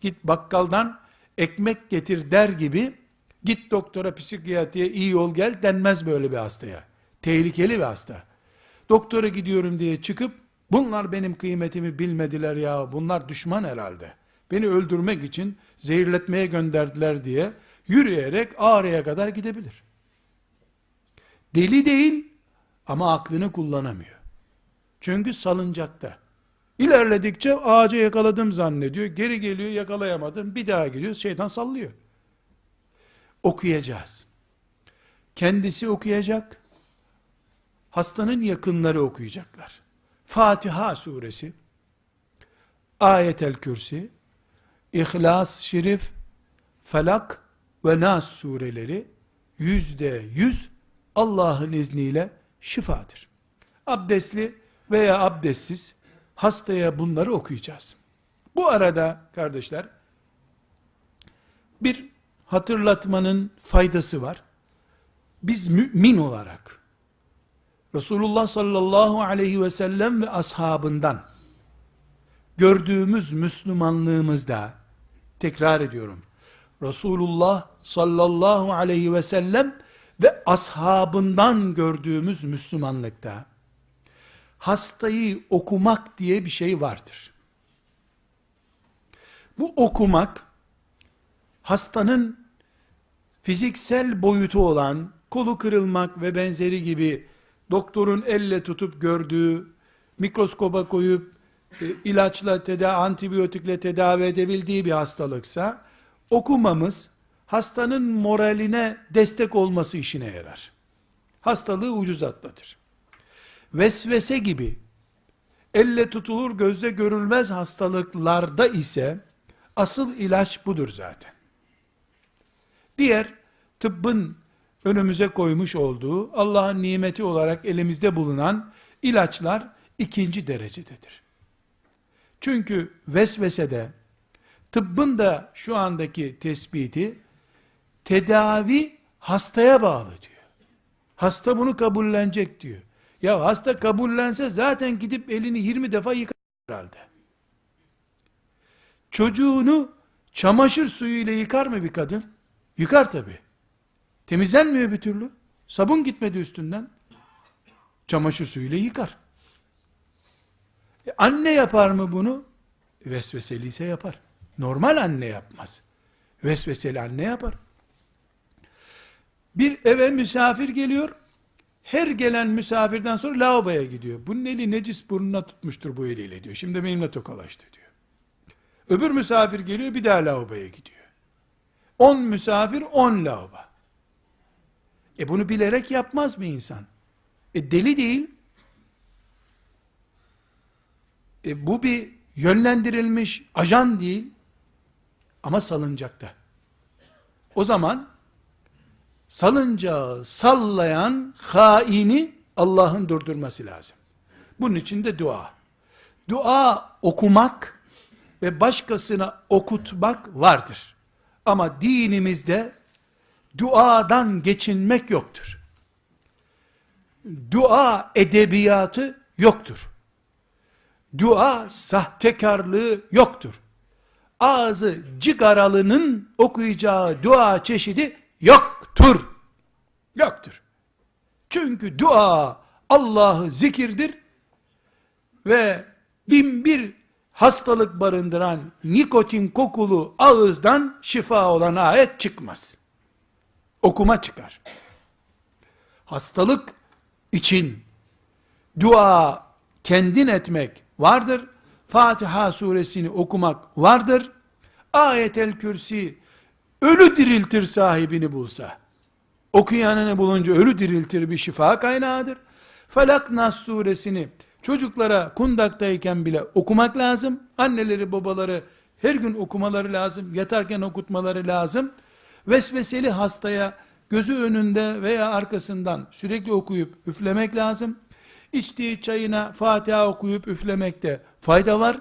git bakkaldan ekmek getir der gibi git doktora psikiyatriye iyi ol gel denmez böyle bir hastaya. Tehlikeli bir hasta. Doktora gidiyorum diye çıkıp bunlar benim kıymetimi bilmediler ya bunlar düşman herhalde. Beni öldürmek için zehirletmeye gönderdiler diye yürüyerek ağrıya kadar gidebilir. Deli değil ama aklını kullanamıyor. Çünkü salıncakta. İlerledikçe ağaca yakaladım zannediyor. Geri geliyor yakalayamadım. Bir daha gidiyor. Şeytan sallıyor. Okuyacağız. Kendisi okuyacak. Hastanın yakınları okuyacaklar. Fatiha suresi, Ayetel Kürsi, İhlas Şerif, Felak ve Nas sureleri yüzde yüz Allah'ın izniyle şifadır. Abdestli veya abdestsiz hastaya bunları okuyacağız. Bu arada kardeşler bir hatırlatmanın faydası var. Biz mümin olarak Resulullah sallallahu aleyhi ve sellem ve ashabından gördüğümüz Müslümanlığımızda tekrar ediyorum. Resulullah sallallahu aleyhi ve sellem ve ashabından gördüğümüz Müslümanlıkta hastayı okumak diye bir şey vardır. Bu okumak hastanın fiziksel boyutu olan kolu kırılmak ve benzeri gibi doktorun elle tutup gördüğü mikroskoba koyup e, ilaçla tedavi, antibiyotikle tedavi edebildiği bir hastalıksa okumamız hastanın moraline destek olması işine yarar. Hastalığı ucuz atlatır. Vesvese gibi elle tutulur gözle görülmez hastalıklarda ise asıl ilaç budur zaten. Diğer tıbbın önümüze koymuş olduğu Allah'ın nimeti olarak elimizde bulunan ilaçlar ikinci derecededir. Çünkü vesvesede tıbbın da şu andaki tespiti tedavi hastaya bağlı diyor. Hasta bunu kabullenecek diyor. Ya hasta kabullense zaten gidip elini 20 defa yıkar herhalde. Çocuğunu çamaşır suyu ile yıkar mı bir kadın? Yıkar tabi. Temizlenmiyor bir türlü. Sabun gitmedi üstünden. Çamaşır suyuyla yıkar. E anne yapar mı bunu? Vesveseli ise yapar. Normal anne yapmaz. Vesveseli anne yapar. Bir eve misafir geliyor. Her gelen misafirden sonra lavaboya gidiyor. Bunun eli necis burnuna tutmuştur bu eliyle diyor. Şimdi benimle tokalaştı diyor. Öbür misafir geliyor bir daha lavaboya gidiyor. On misafir on lavabo. E bunu bilerek yapmaz mı insan? E deli değil. E bu bir yönlendirilmiş ajan değil. Ama salıncakta. O zaman salıncağı sallayan haini Allah'ın durdurması lazım. Bunun için de dua. Dua okumak ve başkasına okutmak vardır. Ama dinimizde duadan geçinmek yoktur. Dua edebiyatı yoktur. Dua sahtekarlığı yoktur. Ağzı cigaralının okuyacağı dua çeşidi yoktur. Yoktur. Çünkü dua Allah'ı zikirdir ve bin bir hastalık barındıran nikotin kokulu ağızdan şifa olan ayet çıkmaz. Okuma çıkar. Hastalık için dua kendin etmek vardır. Fatiha suresini okumak vardır. Ayetel kürsi ölü diriltir sahibini bulsa. Okuyanını bulunca ölü diriltir bir şifa kaynağıdır. Felak Nas suresini çocuklara kundaktayken bile okumak lazım. Anneleri babaları her gün okumaları lazım. Yatarken okutmaları lazım. Vesveseli hastaya gözü önünde veya arkasından sürekli okuyup üflemek lazım. İçtiği çayına Fatiha okuyup üflemekte fayda var.